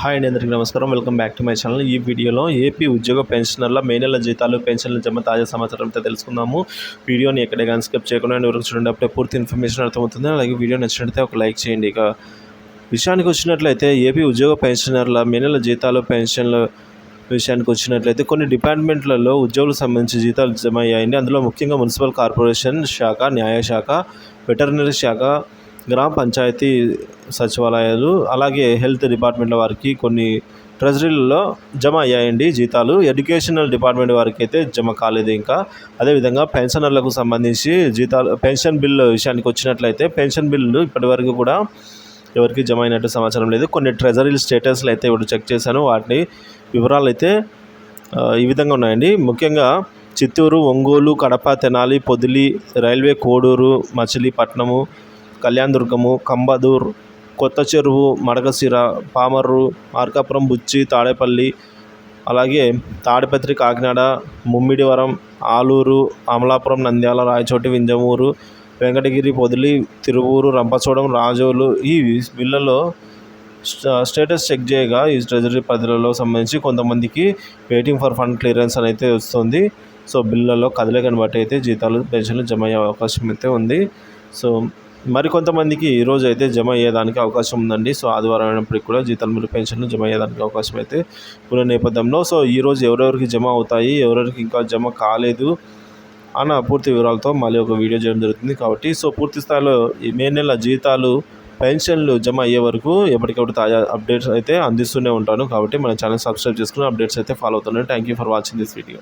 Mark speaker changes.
Speaker 1: Hi అండి అందరికీ నమస్కారం. Welcome back to my channel. ఈ వీడియోలో ఏపీ ఉద్యోగ పెన్షనర్ల మే నెల జీతాలు పెన్షన్ల జమ తాజా సమాచారం తెలుసుకుందాము. వీడియోని ఎక్కడే కానీ స్కిప్ చేయకుండా వరకు చూడండి అప్పుడే పూర్తి ఇన్ఫర్మేషన్ అర్థమవుతుంది. అలాగే వీడియో నచ్చినట్లయితే ఒక లైక్ చేయండి. ఇక విషయానికి వచ్చినట్లయితే ఏపీ ఉద్యోగ పెన్షనర్ల మే నెల జీతాలు పెన్షన్ల విషయానికి వచ్చినట్లయితే కొన్ని డిపార్ట్మెంట్లలో ఉద్యోగులకు సంబంధించి జీతాలు జమ అయ్యాయండి. అందులో ముఖ్యంగా మున్సిపల్ కార్పొరేషన్ శాఖ న్యాయశాఖ వెటర్నరీ శాఖ గ్రామ పంచాయతీ సచివాలయాలు అలాగే హెల్త్ డిపార్ట్మెంట్ల వారికి కొన్ని ట్రెజరీలలో జమ అయ్యాయండి జీతాలు. ఎడ్యుకేషనల్ డిపార్ట్మెంట్ వారికి అయితే జమ కాలేదు ఇంకా. అదేవిధంగా పెన్షనర్లకు సంబంధించి జీతాలు పెన్షన్ బిల్లు విషయానికి వచ్చినట్లయితే పెన్షన్ బిల్లు ఇప్పటివరకు కూడా ఎవరికి జమ అయినట్టు సమాచారం లేదు. కొన్ని ట్రెజరీ స్టేటస్లు అయితే ఇప్పుడు చెక్ చేశాను. వాటిని వివరాలు అయితే ఈ విధంగా ఉన్నాయండి. ముఖ్యంగా చిత్తూరు ఒంగోలు కడప తెనాలి పొదిలి రైల్వే కోడూరు మచిలీపట్నము కళ్యాణదుర్గము కంబదూర్ కొత్త చెరువు మడకసిర పామర్రు మార్కాపురం బుచ్చి తాడేపల్లి అలాగే తాడిపత్రి కాకినాడ ముమ్మిడివరం ఆలూరు అమలాపురం నంద్యాల రాయచోటి వింజమూరు వెంకటగిరి పొదిలి తిరువూరు రంపచోడం రాజోలు ఈ విల్లలో స్టేటస్ చెక్ చేయగా ఈ ట్రెజరీ పదిలలో సంబంధించి కొంతమందికి వెయిటింగ్ ఫర్ ఫండ్ క్లియరెన్స్ అని అయితే వస్తుంది. సో బిల్లలో కదలికను బట్టి అయితే జీతాలు పెన్షన్లు జమ అయ్యే అవకాశం అయితే ఉంది. సో మరికొంతమందికి ఈరోజు అయితే జమ అయ్యేదానికి అవకాశం ఉందండి. సో ఆదివారం అయినప్పటికీ కూడా జీతాలు మరియు పెన్షన్లు జమ అయ్యేదానికి అవకాశం అయితే ఉన్న నేపథ్యంలో. సో ఈరోజు ఎవరెవరికి జమ అవుతాయి ఎవరెవరికి ఇంకా జమ కాలేదు అన్న పూర్తి వివరాలతో మళ్ళీ ఒక వీడియో చేయడం జరుగుతుంది కాబట్టి. సో పూర్తి స్థాయిలో ఈ మే నెల జీతాలు పెన్షన్లు జమ అయ్యే వరకు ఎప్పటికప్పుడు తాజా అప్డేట్స్ అయితే అందిస్తూనే ఉంటాను కాబట్టి మన ఛానల్ సబ్స్క్రైబ్ చేసుకుని అప్డేట్స్ అయితే ఫాలో అవుతున్నాను thank you for watching this video.